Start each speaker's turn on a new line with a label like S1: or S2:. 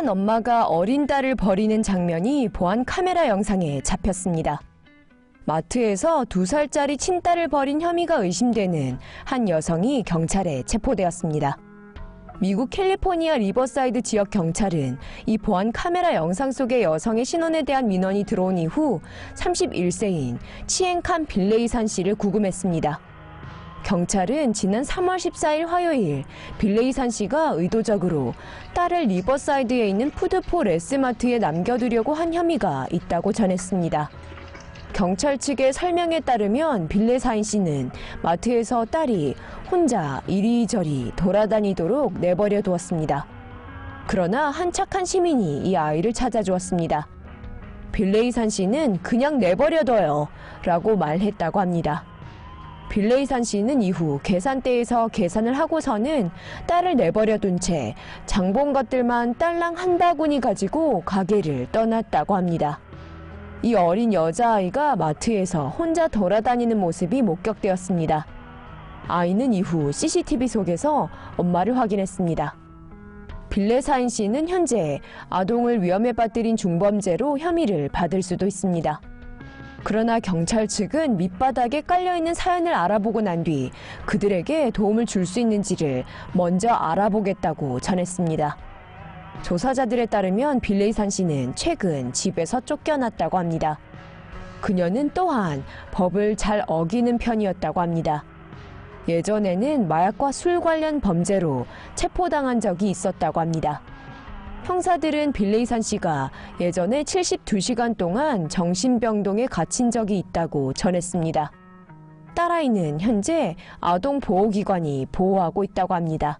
S1: 한 엄마가 어린 딸을 버리는 장면이 보안 카메라 영상에 잡혔습니다. 마트에서 두 살짜리 친딸을 버린 혐의가 의심되는 한 여성이 경찰에 체포되었습니다. 미국 캘리포니아 리버사이드 지역 경찰은 이 보안 카메라 영상 속의 여성의 신원에 대한 민원이 들어온 이후 31세인 치엔칸 빌레이산 씨를 구금했습니다. 경찰은 지난 3월 14일 화요일 빌레이산 씨가 의도적으로 딸을 리버사이드에 있는 푸드포 레스마트에 남겨두려고 한 혐의가 있다고 전했습니다. 경찰 측의 설명에 따르면 빌레사인 씨는 마트에서 딸이 혼자 이리저리 돌아다니도록 내버려 두었습니다. 그러나 한 착한 시민이 이 아이를 찾아주었습니다. 빌레이산 씨는 그냥 내버려둬요 라고 말했다고 합니다. 빌레이산 씨는 이후 계산대에서 계산을 하고서는 딸을 내버려 둔 채 장본 것들만 딸랑 한 바구니 가지고 가게를 떠났다고 합니다. 이 어린 여자아이가 마트에서 혼자 돌아다니는 모습이 목격되었습니다. 아이는 이후 CCTV 속에서 엄마를 확인했습니다. 빌레사인 씨는 현재 아동을 위험에 빠뜨린 중범죄로 혐의를 받을 수도 있습니다. 그러나 경찰 측은 밑바닥에 깔려있는 사연을 알아보고 난 뒤 그들에게 도움을 줄 수 있는지를 먼저 알아보겠다고 전했습니다. 조사자들에 따르면 빌레이산 씨는 최근 집에서 쫓겨났다고 합니다. 그녀는 또한 법을 잘 어기는 편이었다고 합니다. 예전에는 마약과 술 관련 범죄로 체포당한 적이 있었다고 합니다. 형사들은 빌레이산 씨가 예전에 72시간 동안 정신병동에 갇힌 적이 있다고 전했습니다. 딸아이는 현재 아동보호기관이 보호하고 있다고 합니다.